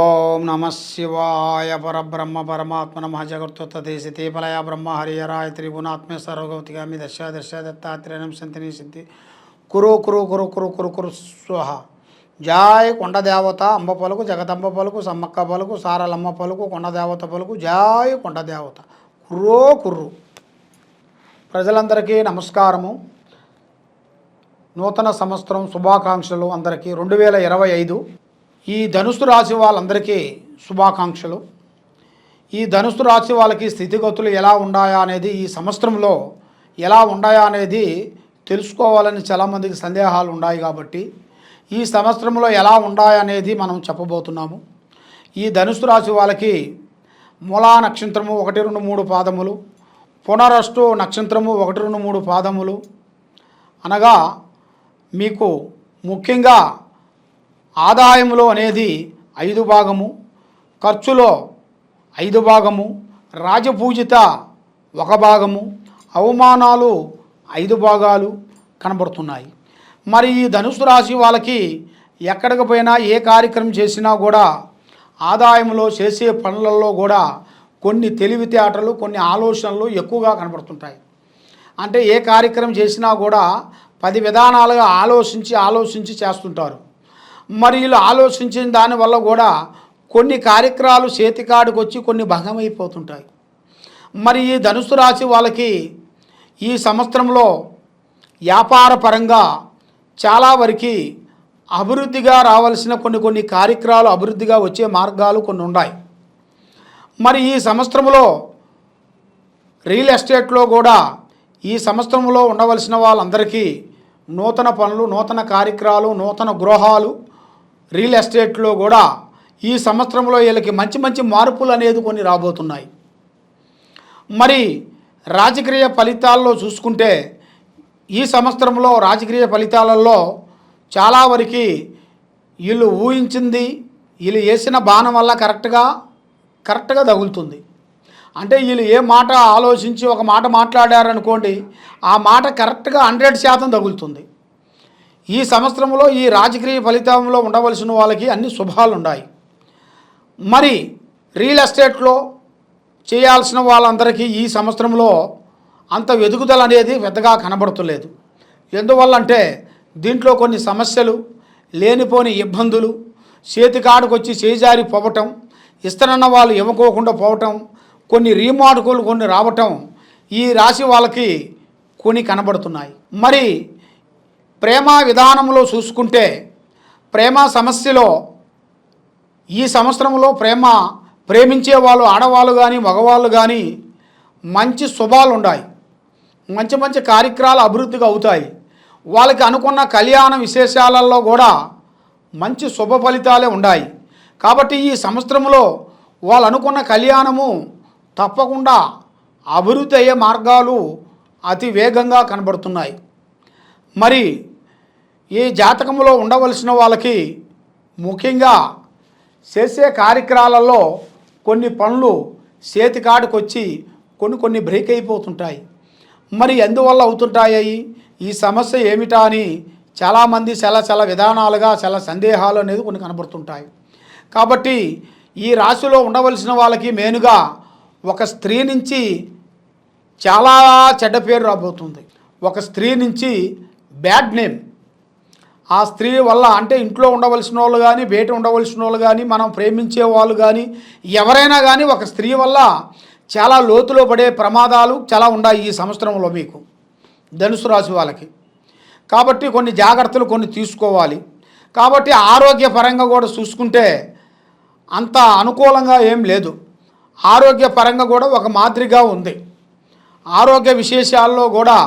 ఓం నమ శివాయ పరబ్రహ్మ పరమాత్మ నమ జగత్తుతే సితీపలయ బ్రహ్మ హరిహరాయ త్రిగుణాత్మ సర్వగౌతిగామి దశ దశ దత్తాత్రేయం సంతిని సిద్ధి. కురు కురు కురు కురు కురు కురు స్వహ. జాయ్ కొండ దేవత అంబ పలుకు జగదంబ పలుకు సమ్మక్క పలుకు సారలమ్మ పలుకు కొండ దేవత పలుకు జాయ్ కొండ దేవత. కుర్రో కుర్రు. ప్రజలందరికీ నమస్కారము. నూతన సంవత్సరం శుభాకాంక్షలు అందరికీ. రెండు వేల ఇరవై ఐదు ఈ ధనుసు రాశి వాళ్ళందరికీ శుభాకాంక్షలు. ఈ ధనుసు రాశి వాళ్ళకి స్థితిగతులు ఎలా ఉన్నాయా అనేది ఈ సంవత్సరంలో ఎలా ఉన్నాయా అనేది తెలుసుకోవాలని చాలామందికి సందేహాలు ఉన్నాయి కాబట్టి ఈ సంవత్సరంలో ఎలా ఉన్నాయనేది మనం చెప్పబోతున్నాము. ఈ ధనుసు రాశి వాళ్ళకి మూలా నక్షత్రము ఒకటి రెండు మూడు పాదములు పునరష్టు నక్షత్రము ఒకటి రెండు మూడు పాదములు. అనగా మీకు ముఖ్యంగా ఆదాయంలో అనేది ఐదు భాగము ఖర్చులో ఐదు భాగము రాజపూజిత ఒక భాగము అవమానాలు ఐదు భాగాలు కనబడుతున్నాయి. మరి ఈ ధనుసు రాశి వాళ్ళకి ఎక్కడికి పోయినా ఏ కార్యక్రమం చేసినా కూడా ఆదాయంలో చేసే పనులలో కూడా కొన్ని తెలివితేటలు కొన్ని ఆలోచనలు ఎక్కువగా కనబడుతుంటాయి. అంటే ఏ కార్యక్రమం చేసినా కూడా పది విధానాలుగా ఆలోచించి ఆలోచించి చేస్తుంటారు. మరి వీళ్ళు ఆలోచించిన దానివల్ల కూడా కొన్ని కార్యక్రమాలు చేతికాడికి వచ్చి కొన్ని భంగమైపోతుంటాయి. మరి ఈ ధనుసు రాశి వాళ్ళకి ఈ సంవత్సరంలో వ్యాపార పరంగా చాలా వరకు అభివృద్ధిగా రావాల్సిన కొన్ని కొన్ని కార్యక్రమాలు అభివృద్ధిగా వచ్చే మార్గాలు కొన్ని ఉన్నాయి. మరి ఈ సంవత్సరంలో రియల్ ఎస్టేట్లో కూడా ఈ సంవత్సరంలో ఉండవలసిన వాళ్ళందరికీ నూతన పనులు నూతన కార్యక్రమాలు నూతన గృహాలు రియల్ ఎస్టేట్లో కూడా ఈ సంవత్సరంలో వీళ్ళకి మంచి మంచి మార్పులు అనేది కొన్ని రాబోతున్నాయి. మరి రాజకీయ ఫలితాల్లో చూసుకుంటే ఈ సంవత్సరంలో రాజకీయ ఫలితాలలో చాలా వరకు వీళ్ళు ఊహించింది వీళ్ళు వేసిన బాణం వల్ల కరెక్ట్గా కరెక్ట్గా తగులుతుంది. అంటే వీళ్ళు ఏ మాట ఆలోచించి ఒక మాట మాట్లాడారనుకోండి ఆ మాట కరెక్ట్గా హండ్రెడ్ శాతం తగులుతుంది. ఈ సంవత్సరంలో ఈ రాజకీయ ఫలితంలో ఉండవలసిన వాళ్ళకి అన్ని శుభాలు ఉన్నాయి మరి రియల్ ఎస్టేట్లో చేయాల్సిన వాళ్ళందరికీ ఈ సంవత్సరంలో అంత ఎదుగుదల అనేది పెద్దగా కనబడుతులేదు. ఎందువల్లంటే దీంట్లో కొన్ని సమస్యలు లేనిపోని ఇబ్బందులు చేతికాడుకు వచ్చి చేజారి పోవటం ఇస్తానన్న వాళ్ళు ఇవ్వకోకుండా పోవటం కొన్ని రీమార్కులు కొన్ని రావటం ఈ రాశి వాళ్ళకి కొన్ని కనబడుతున్నాయి. మరి ప్రేమ విధానంలో చూసుకుంటే ప్రేమ సమస్యలో ఈ సంవత్సరంలో ప్రేమ ప్రేమించే వాళ్ళు ఆడవాళ్ళు కానీ మగవాళ్ళు కానీ మంచి శుభాలు ఉన్నాయి మంచి మంచి కార్యక్రమాలు అభివృద్ధిగా అవుతాయి. వాళ్ళకి అనుకున్న కళ్యాణ విశేషాలలో కూడా మంచి శుభ ఫలితాలే ఉన్నాయి కాబట్టి ఈ సంవత్సరంలో వాళ్ళు అనుకున్న కళ్యాణము తప్పకుండా అభివృద్ధి అయ్యే మార్గాలు అతి వేగంగా కనబడుతున్నాయి. మరి ఈ జాతకంలో ఉండవలసిన వాళ్ళకి ముఖ్యంగా చేసే కార్యక్రమాలలో కొన్ని పనులు చేతికాడికి వచ్చి కొన్ని కొన్ని బ్రేక్ అయిపోతుంటాయి. మరి ఎందువల్ల అవుతుంటాయి ఈ సమస్య ఏమిటా అని చాలామంది చాలా చాలా విధానాలుగా చాలా సందేహాలు అనేది కొన్ని కనబడుతుంటాయి. కాబట్టి ఈ రాశిలో ఉండవలసిన వాళ్ళకి మెయిన్గా ఒక స్త్రీ నుంచి చాలా చెడ్డ పేరు రాబోతుంది. ఒక స్త్రీ నుంచి బ్యాడ్ నేమ్ ఆ స్త్రీ వల్ల అంటే ఇంట్లో ఉండవలసిన వాళ్ళు కానీ బయట ఉండవలసిన వాళ్ళు కానీ మనం ప్రేమించే వాళ్ళు కానీ ఎవరైనా కానీ ఒక స్త్రీ వల్ల చాలా లోతులో పడే ప్రమాదాలు చాలా ఉన్నాయి ఈ సంవత్సరంలో మీకు ధనుసు రాశి వాళ్ళకి. కాబట్టి కొన్ని జాగ్రత్తలు కొన్ని తీసుకోవాలి. కాబట్టి ఆరోగ్యపరంగా కూడా చూసుకుంటే అంత అనుకూలంగా ఏం లేదు. ఆరోగ్యపరంగా కూడా ఒక మాదిరిగా ఉంది. ఆరోగ్య విశేషాల్లో కూడా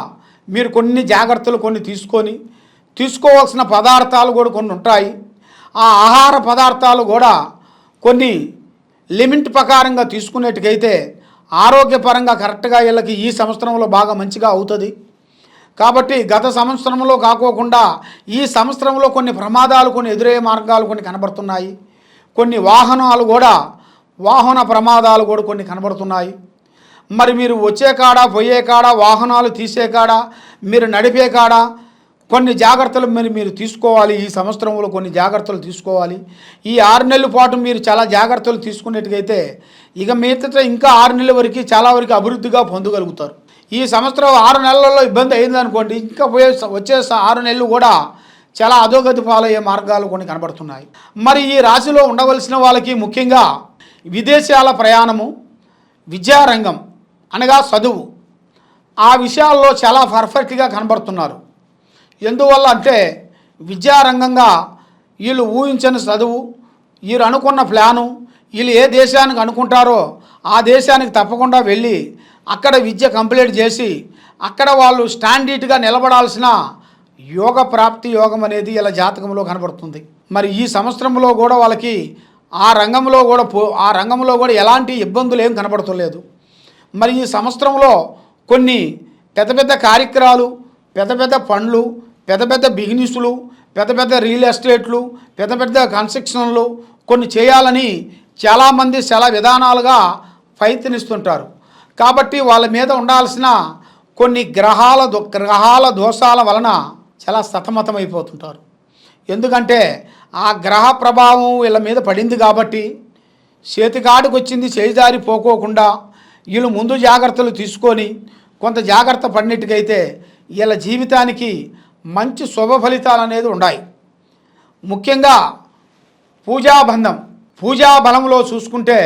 మీరు కొన్ని జాగ్రత్తలు కొన్ని తీసుకొని తీసుకోవాల్సిన పదార్థాలు కూడా కొన్ని ఉంటాయి. ఆ ఆహార పదార్థాలు కూడా కొన్ని లిమిట్ ప్రకారంగా తీసుకునేటికైతే ఆరోగ్యపరంగా కరెక్ట్గా వీళ్ళకి ఈ సంవత్సరంలో బాగా మంచిగా అవుతుంది. కాబట్టి గత సంవత్సరంలో కాకోకుండా ఈ సంవత్సరంలో కొన్ని ప్రమాదాలు కొన్ని ఎదురయ్యే మార్గాలు కొన్ని కనబడుతున్నాయి. కొన్ని వాహనాలు కూడా వాహన ప్రమాదాలు కూడా కొన్ని కనబడుతున్నాయి. మరి మీరు వచ్చే కాడ పోయే కాడ వాహనాలు తీసే కాడ మీరు నడిపే కాడ కొన్ని జాగ్రత్తలు మరి మీరు తీసుకోవాలి ఈ సంవత్సరంలో కొన్ని జాగ్రత్తలు తీసుకోవాలి. ఈ ఆరు నెలల పాటు మీరు చాలా జాగ్రత్తలు తీసుకునేట్టుగైతే ఇక మిగతా ఇంకా ఆరు నెలల వరకు చాలా వరకు అభివృద్ధిగా పొందగలుగుతారు. ఈ సంవత్సరం ఆరు నెలల్లో ఇబ్బంది అయిందనుకోండి ఇంకా పోయే వచ్చే ఆరు నెలలు కూడా చాలా అధోగతి పాలయ్యే మార్గాలు కొన్ని కనబడుతున్నాయి. మరి ఈ రాశిలో ఉండవలసిన వాళ్ళకి ముఖ్యంగా విదేశాల ప్రయాణము విద్యారంగం అనగా చదువు ఆ విషయాల్లో చాలా పర్ఫెక్ట్గా కనబడుతున్నారు. ఎందువల్ల అంటే విద్యారంగంగా వీళ్ళు ఊహించని చదువు వీరు అనుకున్న ప్లాను వీళ్ళు ఏ దేశానికి అనుకుంటారో ఆ దేశానికి తప్పకుండా వెళ్ళి అక్కడ విద్య కంప్లీట్ చేసి అక్కడ వాళ్ళు స్టాండర్డ్గా నిలబడాల్సిన యోగ ప్రాప్తి యోగం అనేది ఇలా జాతకంలో కనబడుతుంది. మరి ఈ సంవత్సరంలో కూడా వాళ్ళకి ఆ రంగంలో కూడా పో ఆ రంగంలో కూడా ఎలాంటి ఇబ్బందులు ఏం కనబడతలేదు. మరి ఈ సంవత్సరంలో కొన్ని పెద్ద పెద్ద కార్యక్రమాలు పెద్ద పెద్ద పండ్లు పెద్ద పెద్ద బిజినెస్లు పెద్ద పెద్ద రియల్ ఎస్టేట్లు పెద్ద పెద్ద కన్స్ట్రక్షన్లు కొన్ని చేయాలని చాలామంది చాలా విధానాలుగా ప్రయత్నిస్తుంటారు. కాబట్టి వాళ్ళ మీద ఉండాల్సిన కొన్ని గ్రహాల దో- గ్రహాల దోషాల వలన చాలా సతమతమైపోతుంటారు. ఎందుకంటే ఆ గ్రహ ప్రభావం వీళ్ళ మీద పడింది కాబట్టి చేతికాడికి వచ్చింది చేయిదారి పోకోకుండా వీళ్ళు ముందు జాగ్రత్తలు తీసుకొని కొంత జాగ్రత్త పడినట్టుకైతే వీళ్ళ జీవితానికి మంచి శుభ ఫలితాలు అనేది ఉన్నాయి ముఖ్యంగా పూజాబంధం పూజా బలంలో చూసుకుంటే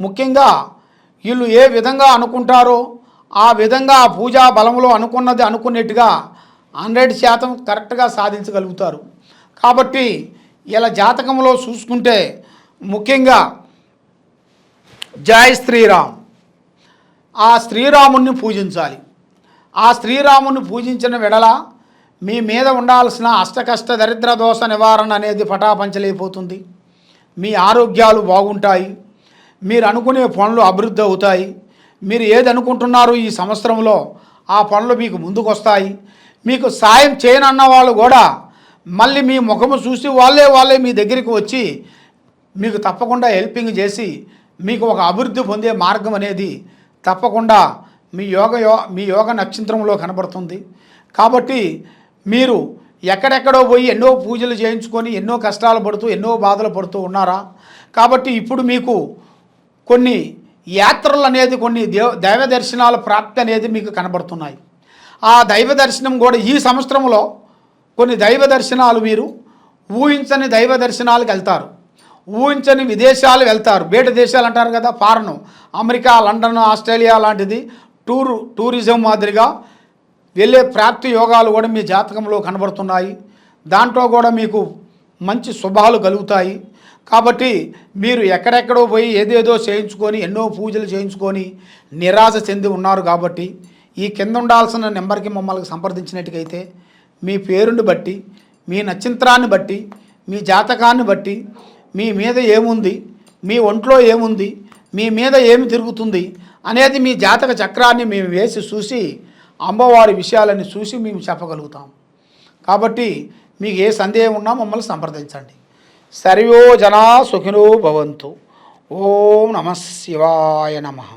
ముఖ్యంగా వీళ్ళు ఏ విధంగా అనుకుంటారో ఆ విధంగా పూజా బలంలో అనుకున్నది అనుకున్నట్టుగా హండ్రెడ్ శాతం కరెక్ట్గా సాధించగలుగుతారు. కాబట్టి ఇలా జాతకంలో చూసుకుంటే ముఖ్యంగా జై శ్రీరామ్. ఆ శ్రీరాముణ్ణి పూజించాలి. ఆ శ్రీరాముని పూజించిన వెడల మీ మీద ఉండాల్సిన అష్టకష్ట దరిద్ర దోష నివారణ అనేది పటాపంచలైపోతుంది. మీ ఆరోగ్యాలు బాగుంటాయి. మీరు అనుకునే పనులు అభివృద్ధి అవుతాయి. మీరు ఏది అనుకుంటున్నారో ఈ సంవత్సరంలో ఆ పనులు మీకు ముందుకు వస్తాయి మీకు సాయం చేయనన్న వాళ్ళు కూడా మళ్ళీ మీ ముఖము చూసి వాళ్ళే వాళ్ళే మీ దగ్గరికి వచ్చి మీకు తప్పకుండా హెల్పింగ్ చేసి మీకు ఒక అభివృద్ధి పొందే మార్గం అనేది తప్పకుండా మీ యోగ యో మీ యోగ నక్షత్రంలో కనబడుతుంది. కాబట్టి మీరు ఎక్కడెక్కడో పోయి ఎన్నో పూజలు చేయించుకొని ఎన్నో కష్టాలు పడుతూ ఎన్నో బాధలు పడుతూ ఉన్నారా? కాబట్టి ఇప్పుడు మీకు కొన్ని యాత్రలు అనేది కొన్ని దేవ దైవ దర్శనాల ప్రాప్తి అనేది మీకు కనబడుతున్నాయి. ఆ దైవ దర్శనం కూడా ఈ సంవత్సరంలో కొన్ని దైవ దర్శనాలు మీరు ఊహించని దైవ దర్శనాలకు వెళ్తారు. ఊహించని విదేశాలు వెళ్తారు. బయట దేశాలు అంటారు కదా ఫారెన్. అమెరికా లండన్ ఆస్ట్రేలియా లాంటిది. టూర్ టూరిజం మాదిరిగా వెళ్ళే ప్రాప్తి యోగాలు కూడా మీ జాతకంలో కనబడుతున్నాయి. దాంట్లో కూడా మీకు మంచి శుభాలు కలుగుతాయి. కాబట్టి మీరు ఎక్కడెక్కడో పోయి ఏదేదో చేయించుకొని ఎన్నో పూజలు చేయించుకొని నిరాశ చెంది ఉన్నారు కాబట్టి ఈ కింద ఉండాల్సిన నెంబర్కి మమ్మల్ని సంప్రదించినట్టుకైతే మీ పేరుని బట్టి మీ నక్షత్రాన్ని బట్టి మీ జాతకాన్ని బట్టి మీ మీద ఏముంది మీ ఒంట్లో ఏముంది మీ మీద ఏమి తిరుగుతుంది అనేది మీ జాతక చక్రాన్ని మేము వేసి చూసి అమ్మవారి విషయాలని చూసి మేము చెప్పగలుగుతాం. కాబట్టి మీకు ఏ సందేహం ఉన్నా మమ్మల్ని సంప్రదించండి. సర్వో జనా సుఖినో భవంతు. ఓం నమ శివాయ నమః.